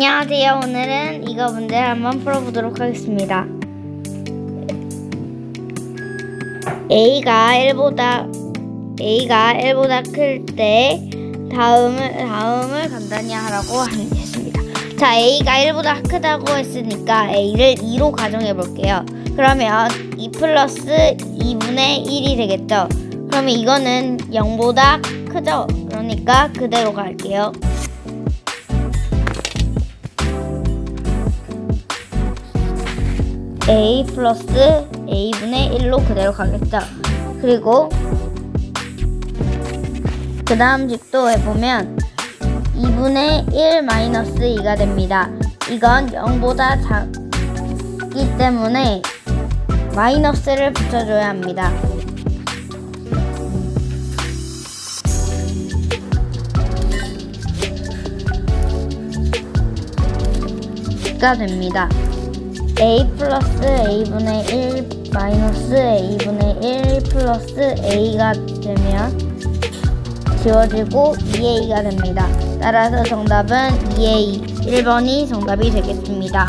안녕하세요. 오늘은 이거 문제를 한번 풀어보도록 하겠습니다. A가 1보다 A가 1보다 클 때 다음을 다음을 간단히 하라고 했습니다. 자, A가 1보다 크다고 했으니까 A를 2로 가정해 볼게요. 그러면 2 플러스 2분의 1이 되겠죠. 그러면 이거는 0보다 크죠. 그러니까 그대로 갈게요. A 플러스 a분의 1로 그대로 가겠죠. 그리고 그 다음 식도 해보면 2분의 1 마이너스 2가 됩니다. 이건 0보다 작기 때문에 마이너스를 붙여줘야 합니다. 가 됩니다. A 플러스 a분의 1 마이너스 a분의 1 플러스 a가 되면 지워지고 2a가 됩니다. 따라서 정답은 2a 1번이 정답이 되겠습니다.